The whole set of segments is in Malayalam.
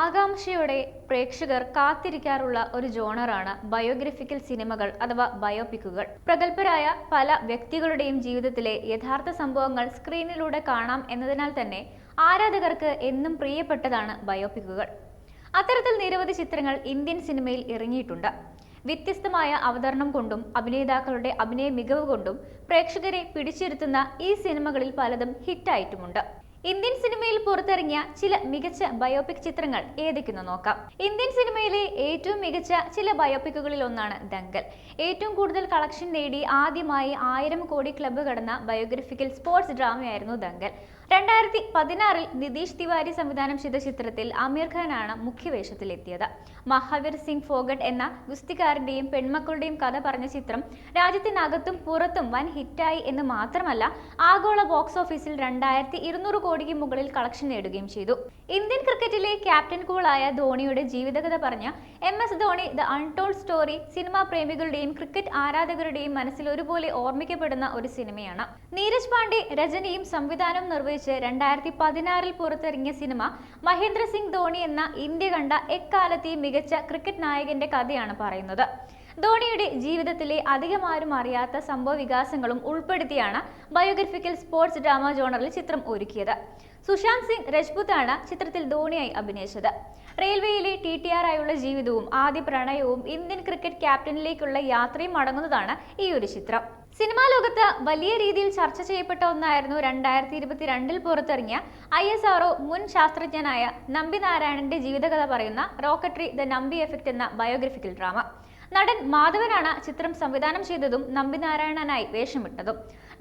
ആകാംക്ഷയോടെ പ്രേക്ഷകർ കാത്തിരിക്കാറുള്ള ഒരു ജോണറാണ് ബയോഗ്രഫിക്കൽ സിനിമകൾ അഥവാ ബയോപിക്കുകൾ. പ്രഗത്ഭരായ പല വ്യക്തികളുടെയും ജീവിതത്തിലെ യഥാർത്ഥ സംഭവങ്ങൾ സ്ക്രീനിലൂടെ കാണാം എന്നതിനാൽ തന്നെ ആരാധകർക്ക് എന്നും പ്രിയപ്പെട്ടതാണ് ബയോപിക്കുകൾ. അത്തരത്തിൽ നിരവധി ചിത്രങ്ങൾ ഇന്ത്യൻ സിനിമയിൽ ഇറങ്ങിയിട്ടുണ്ട്. വ്യത്യസ്തമായ അവതരണം കൊണ്ടും അഭിനേതാക്കളുടെ അഭിനയ മികവ് കൊണ്ടും പ്രേക്ഷകരെ പിടിച്ചിരുത്തുന്ന ഈ സിനിമകളിൽ പലതും ഹിറ്റായിട്ടുമുണ്ട്. ഇന്ത്യൻ സിനിമയിൽ പുറത്തിറങ്ങിയ ചില മികച്ച ബയോപിക് ചിത്രങ്ങൾ ഏതൊക്കെയെന്ന് നോക്കാം. ഇന്ത്യൻ സിനിമയിലെ ഏറ്റവും മികച്ച ചില ബയോപിക്കുകളിൽ ഒന്നാണ് ദങ്കൽ. ഏറ്റവും കൂടുതൽ കളക്ഷൻ നേടി ആദ്യമായി ആയിരം കോടി ക്ലബ്ബ് കടന്ന ബയോഗ്രഫിക്കൽ സ്പോർട്സ് ഡ്രാമയായിരുന്നു ദങ്കൽ. രണ്ടായിരത്തി പതിനാറിൽ നിതീഷ് തിവാരി സംവിധാനം ചെയ്ത ചിത്രത്തിൽ അമീർ ഖാനാണ് മുഖ്യവേഷത്തിലെത്തിയത്. മഹാവീർ സിംഗ് ഫോഗട്ട് എന്ന ഗുസ്തിക്കാരന്റെയും പെൺമക്കളുടെയും കഥ പറഞ്ഞ ചിത്രം രാജ്യത്തിനകത്തും പുറത്തും വൻ ഹിറ്റായി എന്ന് മാത്രമല്ല ആഗോള ബോക്സ് ഓഫീസിൽ രണ്ടായിരത്തി ഇരുന്നൂറ് കോടിക്ക് മുകളിൽ കളക്ഷൻ നേടുകയും ചെയ്തു. ഇന്ത്യൻ ക്രിക്കറ്റിലെ ക്യാപ്റ്റൻ കൂളായ ധോണിയുടെ ജീവിതകഥ പറഞ്ഞ M S Dhoni the untold story cinema പ്രേമികളുടെയും ക്രിക്കറ്റ് ആരാധകരുടെയും മനസ്സിൽ ഒരുപോലെ ഓർമ്മിക്കപ്പെടുന്ന ഒരു സിനിമയാണ്. നീരജ് പാണ്ഡെ രചനയും സംവിധാനവും നിർവഹിച്ച് രണ്ടായിരത്തി പതിനാറിൽ പുറത്തിറങ്ങിയ സിനിമ മഹേന്ദ്ര സിംഗ് ധോണി എന്ന ഇന്ത്യ കണ്ട എക്കാലത്തെയും മികച്ച ക്രിക്കറ്റ് നായകന്റെ കഥയാണ് പറയുന്നത്. ധോണിയുടെ ജീവിതത്തിലെ അധികമാരും അറിയാത്ത സംഭവ വികാസങ്ങളും ഉൾപ്പെടുത്തിയാണ് ബയോഗ്രഫിക്കൽ സ്പോർട്സ് ഡ്രാമ ജോണറിൽ ചിത്രം ഒരുക്കിയത്. സുശാന്ത് സിംഗ് രജ്പുത്താണ് ചിത്രത്തിൽ ധോണിയായി അഭിനയിച്ചത്. റെയിൽവേയിലെ ടി ടി ആർ ആയുള്ള ജീവിതവും ആദ്യ പ്രണയവും ഇന്ത്യൻ ക്രിക്കറ്റ് ക്യാപ്റ്റനിലേക്കുള്ള യാത്രയും അടങ്ങുന്നതാണ് ഈ ഒരു ചിത്രം. സിനിമാ ലോകത്ത് വലിയ രീതിയിൽ ചർച്ച ചെയ്യപ്പെട്ട ഒന്നായിരുന്നു രണ്ടായിരത്തി ഇരുപത്തിരണ്ടിൽ പുറത്തിറങ്ങിയ ഐ എസ് ആർഒ മുൻ ശാസ്ത്രജ്ഞനായ നമ്പി നാരായണന്റെ ജീവിതകഥ പറയുന്ന റോക്കട്രി ദ നമ്പി എഫക്റ്റ് എന്ന ബയോഗ്രഫിക്കൽ ഡ്രാമ. നടൻ മാധവനാണ് ചിത്രം സംവിധാനം ചെയ്തതും നമ്പിനാരായണനായി വേഷമിട്ടതും.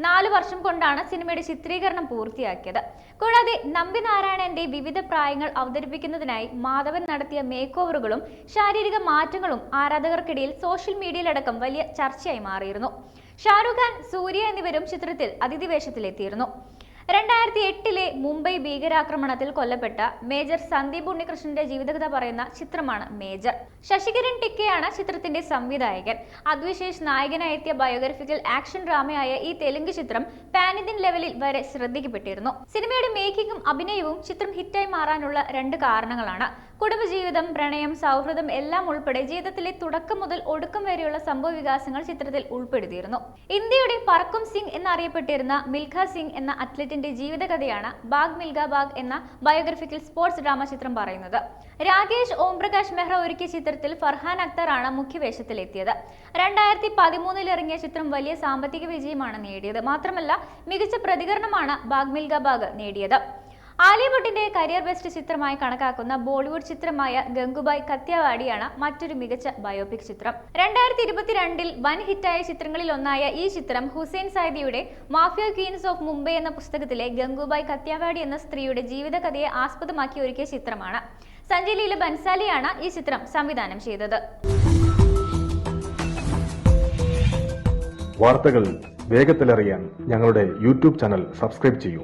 നാലു വർഷം കൊണ്ടാണ് സിനിമയുടെ ചിത്രീകരണം പൂർത്തിയാക്കിയത്. കൂടാതെ നമ്പിനാരായണന്റെ വിവിധ പ്രായങ്ങൾ അവതരിപ്പിക്കുന്നതിനായി മാധവൻ നടത്തിയ മേക്ക് ഓവറുകളും ശാരീരിക മാറ്റങ്ങളും ആരാധകർക്കിടയിൽ സോഷ്യൽ മീഡിയയിലടക്കം വലിയ ചർച്ചയായി മാറിയിരുന്നു. ഷാരൂഖ് ഖാൻ സൂര്യ എന്നിവരും ചിത്രത്തിൽ അതിഥി വേഷത്തിലെത്തിയിരുന്നു. രണ്ടായിരത്തി എട്ടിലെ മുംബൈ ഭീകരാക്രമണത്തിൽ കൊല്ലപ്പെട്ട മേജർ സന്ദീപ് ഉണ്ണികൃഷ്ണന്റെ ജീവിതകഥ പറയുന്ന ചിത്രമാണ് മേജർ. ശശികിരൺ ടിക്കയാണ് ചിത്രത്തിന്റെ സംവിധായകൻ. അദ്വിശേഷ് നായകനായി എത്തിയ ബയോഗ്രഫിക്കൽ ആക്ഷൻ ഡ്രാമയായ ഈ തെലുങ്ക് ചിത്രം പാൻ ഇന്ത്യൻ ലെവലിൽ വരെ ശ്രദ്ധിക്കപ്പെട്ടിരുന്നു. സിനിമയുടെ മേക്കിംഗും അഭിനയവും ചിത്രം ഹിറ്റായി മാറാനുള്ള രണ്ട് കാരണങ്ങളാണ്. കുടുംബജീവിതം പ്രണയം സൗഹൃദം എല്ലാം ഉൾപ്പെടെ ജീവിതത്തിലെ തുടക്കം മുതൽ ഒടുക്കം വരെയുള്ള സംഭവ വികാസങ്ങൾ ചിത്രത്തിൽ ഉൾപ്പെടുത്തിയിരുന്നു. ഇന്ത്യയുടെ പറക്കും സിംഗ് എന്നറിയപ്പെട്ടിരുന്ന മിൽഖ സിംഗ് എന്ന അത്ലറ്റിന്റെ ജീവിതകഥയാണ് ബാഗ് മിൽഗ ബാഗ് എന്ന ബയോഗ്രഫിക്കൽ സ്പോർട്സ് ഡ്രാമ ചിത്രം പറയുന്നത്. രാകേഷ് ഓംപ്രകാശ് മെഹ്റ ഒരുക്കിയ ചിത്രത്തിൽ ഫർഹാൻ അക്തർ ആണ് മുഖ്യവേഷത്തിലെത്തിയത്. രണ്ടായിരത്തി പതിമൂന്നിൽ ഇറങ്ങിയ ചിത്രം വലിയ സാമ്പത്തിക വിജയമാണ് നേടിയത്. മാത്രമല്ല മികച്ച പ്രതികരണമാണ് ബാഗ് മിൽഗ ബാഗ് നേടിയത്. ആലിയ ഭട്ടിന്റെ കരിയർ ബെസ്റ്റ് ചിത്രമായി കണക്കാക്കുന്ന ബോളിവുഡ് ചിത്രമായ ഗംഗുബായ് കത്യാവാടിയാണ് മറ്റൊരു മികച്ച ബയോപിക് ചിത്രം. രണ്ടായിരത്തി ഇരുപത്തിരണ്ടിൽ വൻ ഹിറ്റായ ചിത്രങ്ങളിൽ ഒന്നായ ഈ ചിത്രം ഹുസൈൻ സൈദിയുടെ മാഫിയ ക്വീൻസ് ഓഫ് മുംബൈ എന്ന പുസ്തകത്തിലെ ഗംഗുബായ് കത്യാവാടി എന്ന സ്ത്രീയുടെ ജീവിതകഥയെ ആസ്പദമാക്കി ഒരുക്കിയ ചിത്രമാണ്. സഞ്ജയ് ലീല ബൻസാലിയാണ് ഈ ചിത്രം സംവിധാനം ചെയ്തത്. വാർത്തകൾ വേഗത്തിലറിയാൻ ഞങ്ങളുടെ യൂട്യൂബ് ചാനൽ സബ്സ്ക്രൈബ് ചെയ്യൂ.